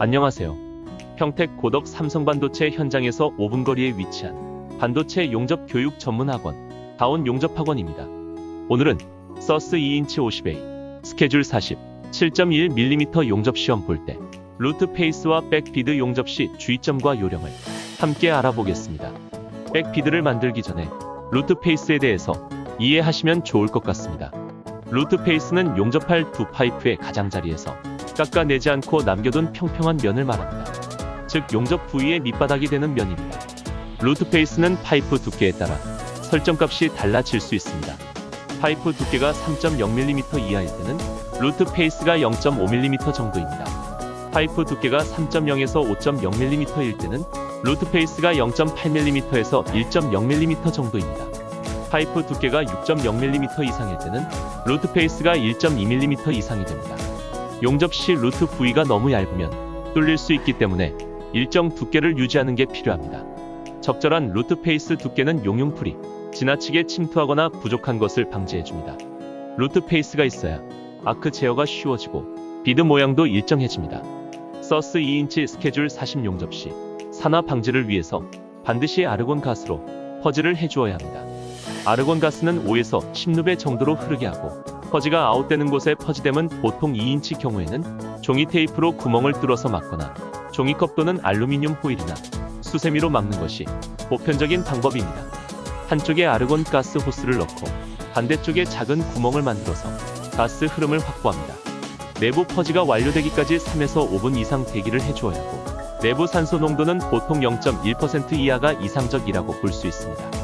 안녕하세요. 평택 고덕 삼성반도체 현장에서 5분 거리에 위치한 반도체 용접 교육 전문 학원 다운 용접 학원입니다. 오늘은 서스 2인치 50A 스케줄 40 7.1mm 용접 시험 볼 때 루트 페이스와 백비드 용접 시 주의점과 요령을 함께 알아보겠습니다. 백비드를 만들기 전에 루트 페이스에 대해서 이해하시면 좋을 것 같습니다. 루트 페이스는 용접할 두 파이프의 가장자리에서 깎아내지 않고 남겨둔 평평한 면을 말합니다. 즉 용접 부위의 밑바닥이 되는 면입니다. 루트 페이스는 파이프 두께에 따라 설정값이 달라질 수 있습니다. 파이프 두께가 3.0mm 이하일 때는 루트 페이스가 0.5mm 정도입니다. 파이프 두께가 3.0에서 5.0mm일 때는 루트 페이스가 0.8mm에서 1.0mm 정도입니다. 파이프 두께가 6.0mm 이상일 때는 루트 페이스가 1.2mm 이상이 됩니다. 용접 시 루트 부위가 너무 얇으면 뚫릴 수 있기 때문에 일정 두께를 유지하는 게 필요합니다. 적절한 루트 페이스 두께는 용융풀이 지나치게 침투하거나 부족한 것을 방지해줍니다. 루트 페이스가 있어야 아크 제어가 쉬워지고 비드 모양도 일정해집니다. 서스 2인치 스케줄 40 용접 시 산화 방지를 위해서 반드시 아르곤 가스로 퍼즈를 해주어야 합니다. 아르곤 가스는 5에서 10루베 정도로 흐르게 하고 퍼지가 아웃되는 곳에 퍼지됨은 보통 2인치 경우에는 종이 테이프로 구멍을 뚫어서 막거나 종이컵 또는 알루미늄 호일이나 수세미로 막는 것이 보편적인 방법입니다. 한쪽에 아르곤 가스 호스를 넣고 반대쪽에 작은 구멍을 만들어서 가스 흐름을 확보합니다. 내부 퍼지가 완료되기까지 3에서 5분 이상 대기를 해주어야 하고 내부 산소 농도는 보통 0.1% 이하가 이상적이라고 볼 수 있습니다.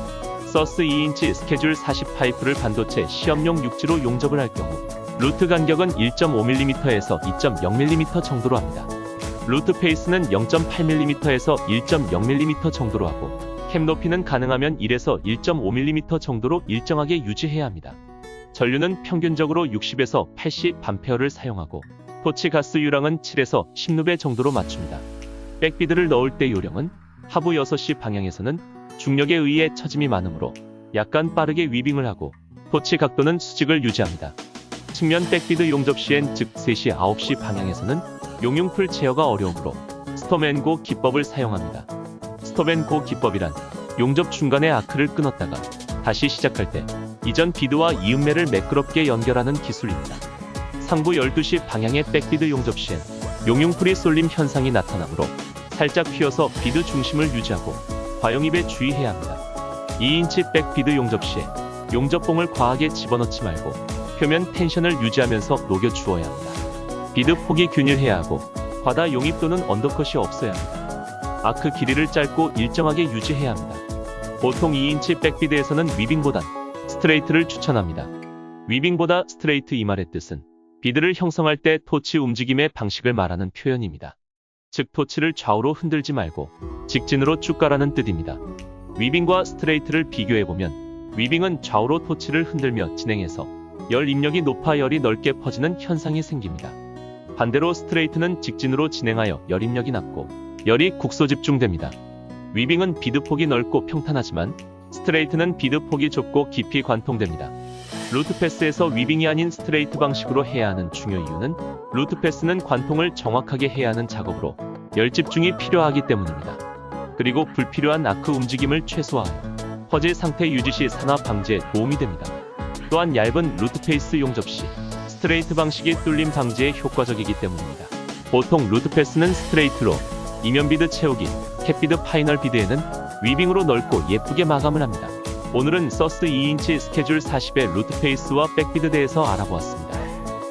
서스 2인치 스케줄 40 파이프를 반도체 시험용 육지로 용접을 할 경우 루트 간격은 1.5mm에서 2.0mm 정도로 합니다. 루트 페이스는 0.8mm에서 1.0mm 정도로 하고 캡 높이는 가능하면 1에서 1.5mm 정도로 일정하게 유지해야 합니다. 전류는 평균적으로 60에서 80 반페어를 사용하고 토치 가스 유량은 7에서 16배 정도로 맞춥니다. 백비드를 넣을 때 요령은 하부 6시 방향에서는 중력에 의해 처짐이 많으므로 약간 빠르게 위빙을 하고 토치 각도는 수직을 유지합니다. 측면 백비드 용접 시엔 즉 3시 9시 방향에서는 용융풀 제어가 어려우므로 스톱앤고 기법을 사용합니다. 스톱앤고 기법이란 용접 중간에 아크를 끊었다가 다시 시작할 때 이전 비드와 이음매를 매끄럽게 연결하는 기술입니다. 상부 12시 방향의 백비드 용접 시엔 용융풀이 쏠림 현상이 나타나므로 살짝 휘어서 비드 중심을 유지하고 과용입에 주의해야 합니다. 2인치 백비드 용접 시에 용접봉을 과하게 집어넣지 말고 표면 텐션을 유지하면서 녹여 주어야 합니다. 비드 폭이 균일해야 하고 과다 용입 또는 언더컷이 없어야 합니다. 아크 길이를 짧고 일정하게 유지해야 합니다. 보통 2인치 백비드에서는 위빙보단 스트레이트를 추천합니다. 위빙보다 스트레이트 이 말의 뜻은 비드를 형성할 때 토치 움직임의 방식을 말하는 표현입니다. 즉 토치를 좌우로 흔들지 말고 직진으로 쭉 가라는 뜻입니다. 위빙과 스트레이트를 비교해보면 위빙은 좌우로 토치를 흔들며 진행해서 열 입력이 높아 열이 넓게 퍼지는 현상이 생깁니다. 반대로 스트레이트는 직진으로 진행하여 열 입력이 낮고 열이 국소 집중됩니다. 위빙은 비드폭이 넓고 평탄하지만 스트레이트는 비드폭이 좁고 깊이 관통됩니다. 루트 패스에서 위빙이 아닌 스트레이트 방식으로 해야 하는 중요 이유는 루트 패스는 관통을 정확하게 해야 하는 작업으로 열 집중이 필요하기 때문입니다. 그리고 불필요한 아크 움직임을 최소화하여 퍼즐 상태 유지 시 산화 방지에 도움이 됩니다. 또한 얇은 루트 페이스 용접 시 스트레이트 방식이 뚫림 방지에 효과적이기 때문입니다. 보통 루트 패스는 스트레이트로 이면 비드 채우기, 캡 비드 파이널 비드에는 위빙으로 넓고 예쁘게 마감을 합니다. 오늘은 서스 2인치 스케줄 40의 루트 페이스와 백비드 대해서 알아보았습니다.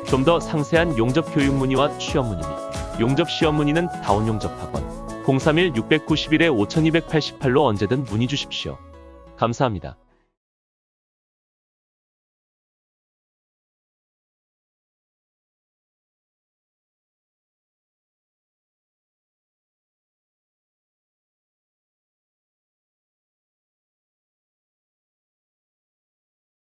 좀 더 상세한 용접 교육 문의와 취업 문의 및 용접 시험 문의는 다운 용접 학원 031-691-5288로 언제든 문의 주십시오. 감사합니다.